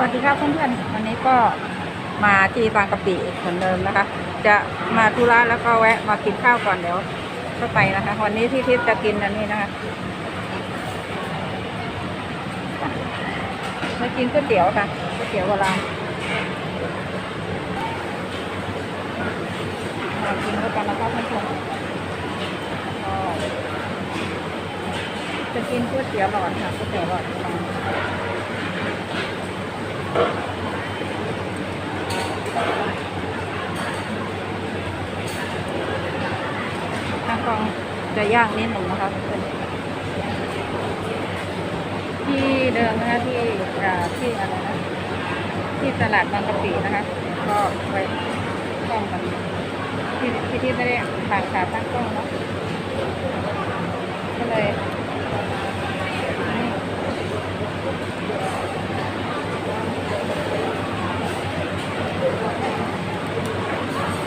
สวัสดีครับเพื่อนๆวันนี้ก็มาที่บางกะปิอีเหมือนเดิมนะคะ จะมาธุระแล้วก็แวะมากินข้าวก่อนเดี๋ยวก็ไปนะคะ วันนี้ที่ทิพย์จะกินอันนี้นะคะมากินก๋วยเตี๋ยวค่ะก๋วยเตี๋ยวโบราณมากินด้วยกันนะคะเพื่อนๆจะกินก๋วยเตี๋ยวหลอดค่ะก๋วยเตี๋ยวหลอดโบราณ ทางกองจะย่างนิดหนึ่งนะคะที่เดิมนะคะที่ที่อะไรนะที่ตลาดบางกะปินะคะก็ไปกล้องกันที่ที่ที่ไม่ได้ผ่านขาตั้งกล้องเนาะก็เลย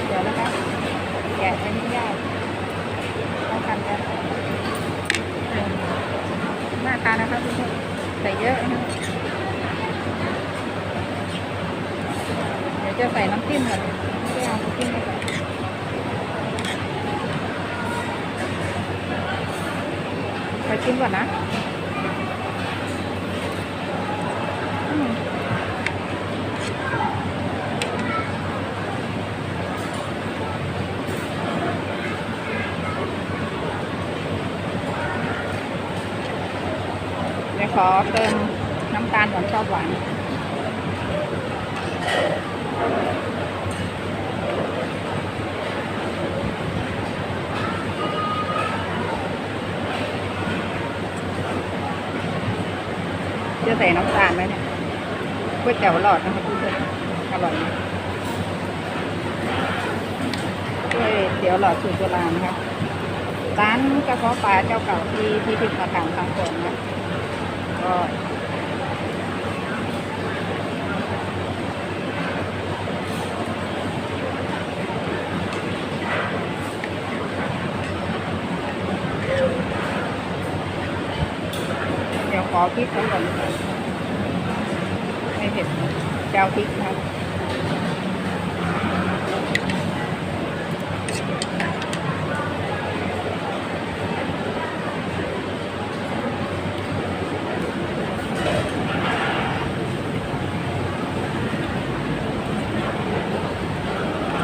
เดี๋ยวนะคะแกะไม่ยาก ต้องกันกันหน้าตานะคะทุกคนใส่เยอะนะเดี๋ยว จะใส่น้ำจิ้มก่อนไม่เอาน้ำจิ้มมาใส่ไปชิมก่อนนะเดี๋ยวขอเติมน้ำตาลก่อนชอบหวาน จะใส่น้ำตาลไหมเนี่ยก๋วยเตี๋ยวหลอดนะคะเพื่อนๆอร่อยก๋วยเตี๋ยวหลอดสูตรโบราณนะคะร้านกระเพาะปลาเจ้าเก่าที่ที่ทิพย์มาทางก่อนนะก็เดี๋ยวข อพริกก่อนไม่เผ็ดจะเอาพริกนะครับ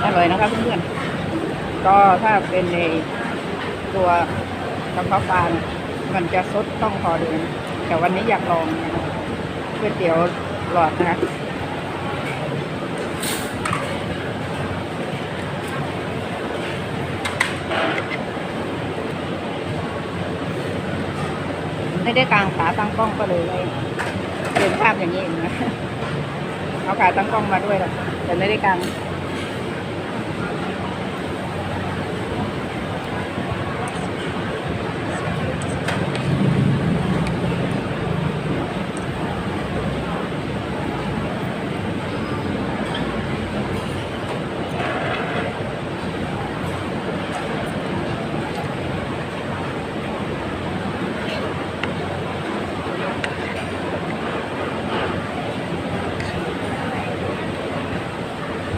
อร่อยนะคะเพื่อนๆ ก็ถ้าเป็นในตัวกระเพาะปลา มันจะซดต้องพอดีนะ แต่วันนี้อยากลองนะคะก๋วยเตี๋ยวหลอดนะคะไม่ได้กลางขาตั้งกล้องก็เลยเลยเดินภาพอย่างนี้เองนะเอาขาตั้งกล้องมาด้วยแต่ไม่ได้กลาง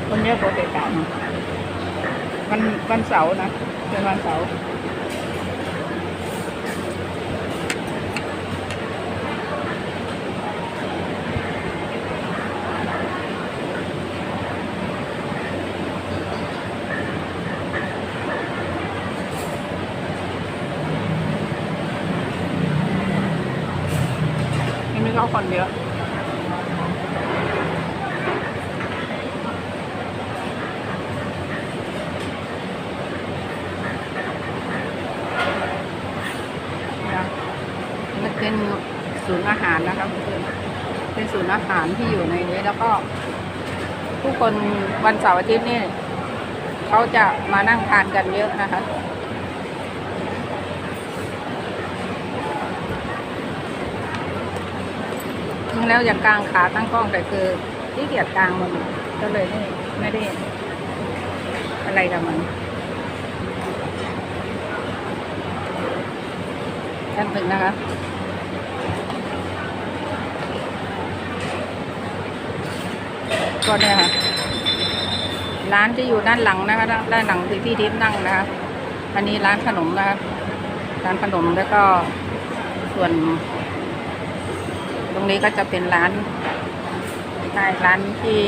ค นเยอะกว่าเด็กกันวันวันเสาร์นะเป็นวันเสาร์ยังไม่เข้าคนเยอะมันเป็นศูนย์อาหารนะคะเพื่อนๆ เป็นศูนย์อาหารที่อยู่ในนี้แล้วก็ผู้คนวันเสาร์อาทิตย์นี่เขาจะมานั่งทานกันเยอะนะคะจริงแล้วอย่างกกางขาตั้งกล้องแต่คือที่เกียจกลางมันก็เลยไม่ได้อะไรกับมันแป๊บหนึ่งนะคะ ก็เนี่ยค่ะ ร้านจะอยู่ด้านหลังนะคะ ด้านหลังที่พี่ทิพย์นั่งนะคะ อันนี้ร้านขนมนะคะ ร้านขนมแล้วก็ส่วน ตรงนี้ก็จะเป็นร้านใช่ร้านที่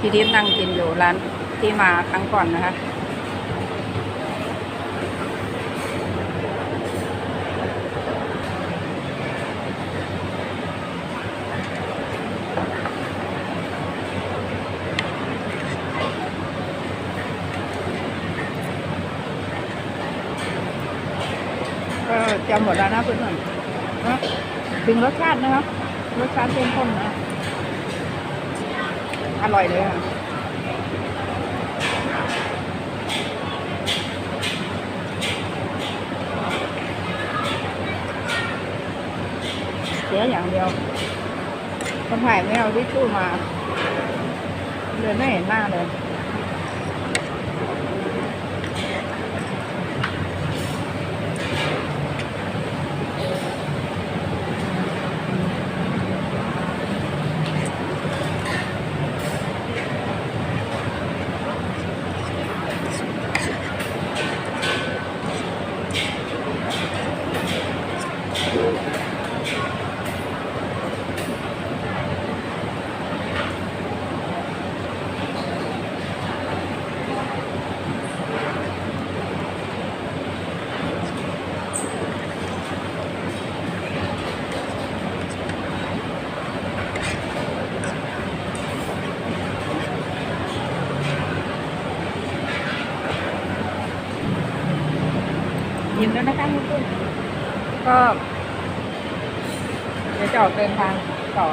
พี่ทิพย์นั่งกินอยู่ร้านที่มาครั้งก่อนนะคะ ก็ จะหมดแล้วนะเพื่อนๆนะถึงรสชาตินะครับรสชาติเข้มข้นนะ อร่อยเลยค่ะเสียอย่างเดียวคนถ่ายไม่เอาทิชชู่มาเลยไม่เห็นหน้าเลย ยิ้มแล้วนะคะคุณผู้ก็เดี๋ยวจะออกเดินทางต่อ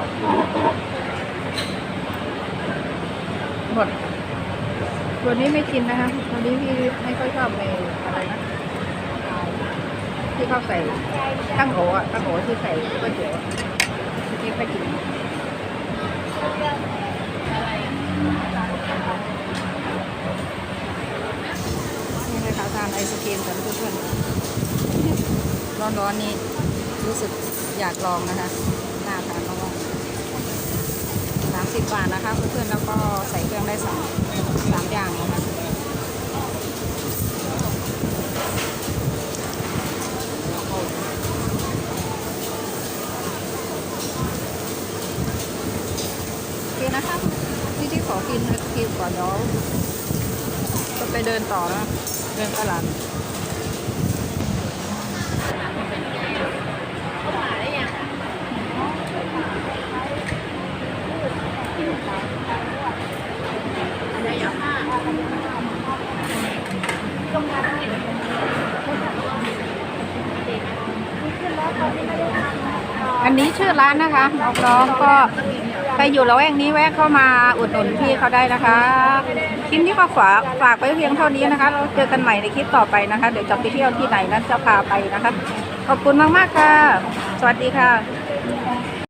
หมดตัวนี้ไม่กินนะคะตัวนี้พี่ไม่ค่อยชอบในอะไรนะที่เขาใส่ตั้งโหอะตั้งโหที่ใส่ก๋วยเตี๋ยวที่ไม่กินนี่เลยค่ะทานไอศครีมกันเพื่อนๆร้อนๆนี้รู้สึกอยากลองนะคะน่าทานมากสามสิบบาทนะคะเพื่อนๆแล้วก็ใส่เครื่องได้สองสามอย่างนะคะโอเคนะคะนี่ที่ขอกินไอศครีมก่อนเดี๋ยวจะ ไปเดินต่อนะเดินตลาดอันนี้ชื่อร้านนะคะน้องๆก็ ไปอยู่ละแวกนี้แวะเข้ามาอุดหนุนพี่เขาได้นะคะคลิปนี้ก็ฝากฝากไว้เพียงเท่านี้นะคะ เราเจอกันใหม่ในคลิปต่อไปนะคะ เดี๋ยวจะไปเที่ยวที่ไหนนั้นจะพาไปนะคะ ขอบคุณมากๆค่ะ สวัสดีค่ะ